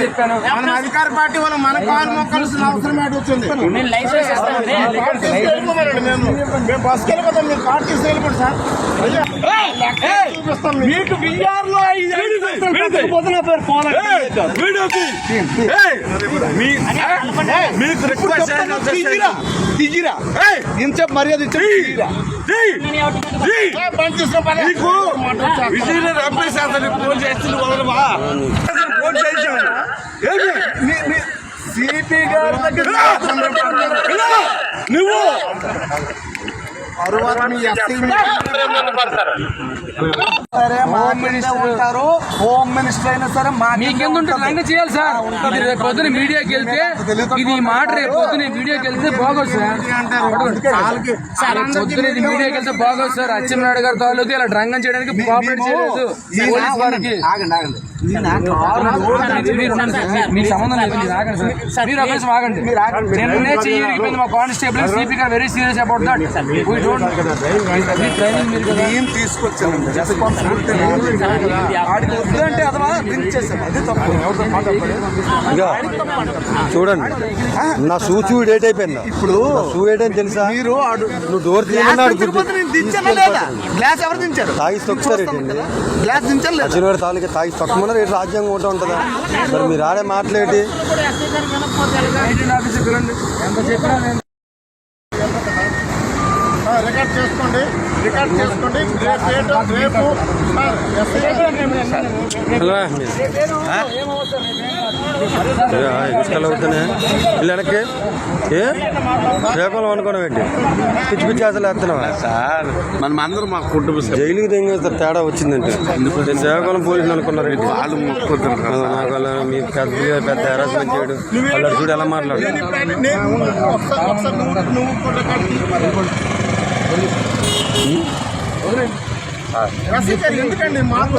చెప్పాను. మన అధికార పార్టీ వాళ్ళు మన కాలు మొక్కాల్సిన అవసరం వచ్చింది? నేను లైసెన్స్ మేము బస్కి వెళ్ళిపోతాం. మీరు వెళ్ళిపోండి సార్. మీకు. బిఆర్లో మీకు రిక్వెస్ట్ తీజిరా ఇంత మర్యాద ఇచ్చి విజయనగరం అతని ఫోన్ చేస్తుంది ఫోన్ చేశాడు సిపి గారి దగ్గర నువ్వు! సరే హోమ్ మినిస్టర్ ఉంటారు. హోమ్ మినిస్టర్ అయినా సరే మా మీకెందుకు ఉంటుంది. రంగ చేయాలి సార్? ఇది రేపు పొద్దున మీడియాకి వెళ్తే ఇది ఈ మాట రేపు పొద్దున మీడియాకి వెళ్తే బాగోదు సార్. పొద్దున ఇది మీడియాకి వెళ్తే బాగోదు సార్. అచ్చెన్నాయుడు గారి తాలూకు ఇలా డ్రంగం చేయడానికి కోఆపరేట్ చేయలేదు పోలీస్ వారికి. ఆగండి ఆగండి. మీకు సంబంధం లేదు మీరు ఆగండి సార్. మీరు నిమిషం ఆగండి నిన్నే చెయ్యి మా కానిస్టేబుల్ సిపి గారు very serious about that we don't me training మీరు ఏం తీసుకొచ్చానండి రెస్పాన్సిబిలిటీ ఆడికి చూడండి. నా షూ షూ డేట్ అయిపోయిందా. ఇప్పుడు షూ అని తెలుసా? మీరు నువ్వు డోర్ తీయమన్నాడు గ్లాస్ ఎవరు దించారు? తాగి తొక్కుతారేటండి గ్లాస్ లేదా? అర్జునుడి తాలూకా తాగి తొక్కమన్నారు రేటు రాజ్యాంగం ఒకటే ఉంటుందా? మరి మీరు ఆడే ఆ, రికార్డ్ చేసుకోండి. రికార్డ్ చేసుకోండి. రేపు రేపు ఎస్ఐ ఇసుకలు అవుతున్నాయి ఇల్లు వెనక్కి. ఏ? శ్రీకాకుళం అనుకోవడం ఏంటి? పిచ్చి పిచ్చి అసలు వేస్తున్నావా? సార్ మనం అందరం మా కుటుంబ జైలుకి దింగేస్తారు తేడా వచ్చిందంటే. నేను శ్రీకాకుళం పోలీసులు అనుకున్నారు ఏంటి? వాళ్ళు మొక్కుతారు ఆ, నాకు మీ పెద్ద పెద్ద హెరాస్మెంట్ చేయడు. వాళ్ళు చూడు ఎలా మాట్లాడు. నువ్వు ఎందుకండి మాకు?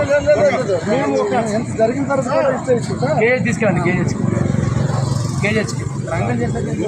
మేము ఒక జరిగిన తర్వాత కేజీ తీసుకెళ్ళండి కేజీహెచ్ కేజీహెచ్కి రంగం చేస్తే పట్టింది.